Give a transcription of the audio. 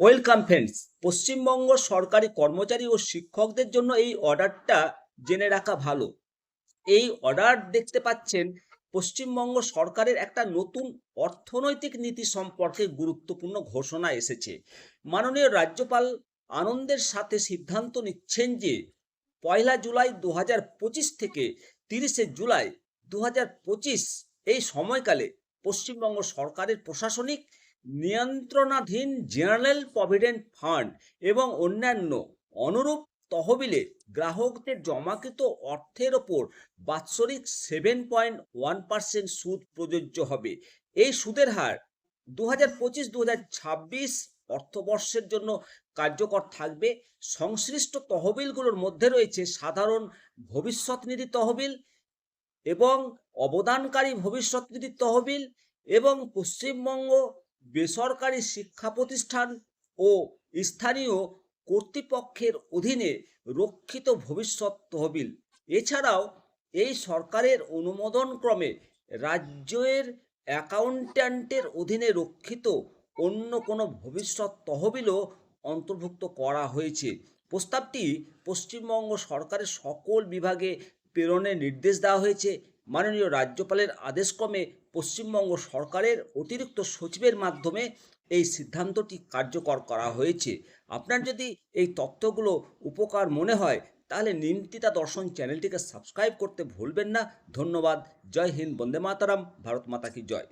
Welcome friends Paschimbanga সরকারি কর্মচারী ও শিক্ষকদের জন্য এই অর্ডারটা জেনে রাখা ভালো। এই অর্ডার দেখতে পাচ্ছেন, পশ্চিমবঙ্গ সরকারের একটা নতুন অর্থনৈতিক নীতি সম্পর্কে গুরুত্বপূর্ণ ঘোষণা এসেছে। মাননীয় রাজ্যপাল আনন্দের সাথে সিদ্ধান্ত নিচ্ছেন যে, পয়লা জুলাই দু থেকে তিরিশে জুলাই দু এই সময়কালে পশ্চিমবঙ্গ সরকারের প্রশাসনিক নিয়ন্ত্রণাধীন জেনারেল প্রভিডেন্ট ফান্ড এবং অন্যান্য অনুরূপ তহবিলে গ্রাহকদের জমাকৃত অর্থের ওপর বাৎসরিক সেভেন পয়েন্ট ওয়ান পার্সেন্ট সুদ প্রযোজ্য হবে। এই সুদের হার দু হাজার পঁচিশ দু হাজার ছাব্বিশ অর্থবর্ষের জন্য কার্যকর থাকবে। সংশ্লিষ্ট তহবিলগুলোর মধ্যে রয়েছে সাধারণ ভবিষ্যৎ নিধি তহবিল এবং অবদানকারী ভবিষ্যৎ নিধি তহবিল এবং পশ্চিমবঙ্গ বেসরকারি শিক্ষা প্রতিষ্ঠান ও স্থানীয় কর্তৃপক্ষের অধীনে রক্ষিত ভবিষ্যৎ তহবিল। এছাড়াও, এই সরকারের অনুমোদন ক্রমে রাজ্যের অ্যাকাউন্ট্যান্টের অধীনে রক্ষিত অন্য কোনো ভবিষ্যৎ তহবিলও অন্তর্ভুক্ত করা হয়েছে। প্রস্তাবটি পশ্চিমবঙ্গ সরকারের সকল বিভাগে প্রেরণের নির্দেশ দেওয়া হয়েছে। মাননীয় রাজ্যপালের আদেশক্রমে পশ্চিমবঙ্গ সরকারের অতিরিক্ত সচিবের মাধ্যমে এই সিদ্ধান্তটি কার্যকর করা হয়েছে। আপনার যদি এই তথ্যগুলো উপকার মনে হয়, তাহলে নিমতিতা দর্শন চ্যানেলটিকে সাবস্ক্রাইব করতে ভুলবেন না। ধন্যবাদ। জয় হিন্দ, বন্দে মাতারাম। ভারত মাতা কি জয়।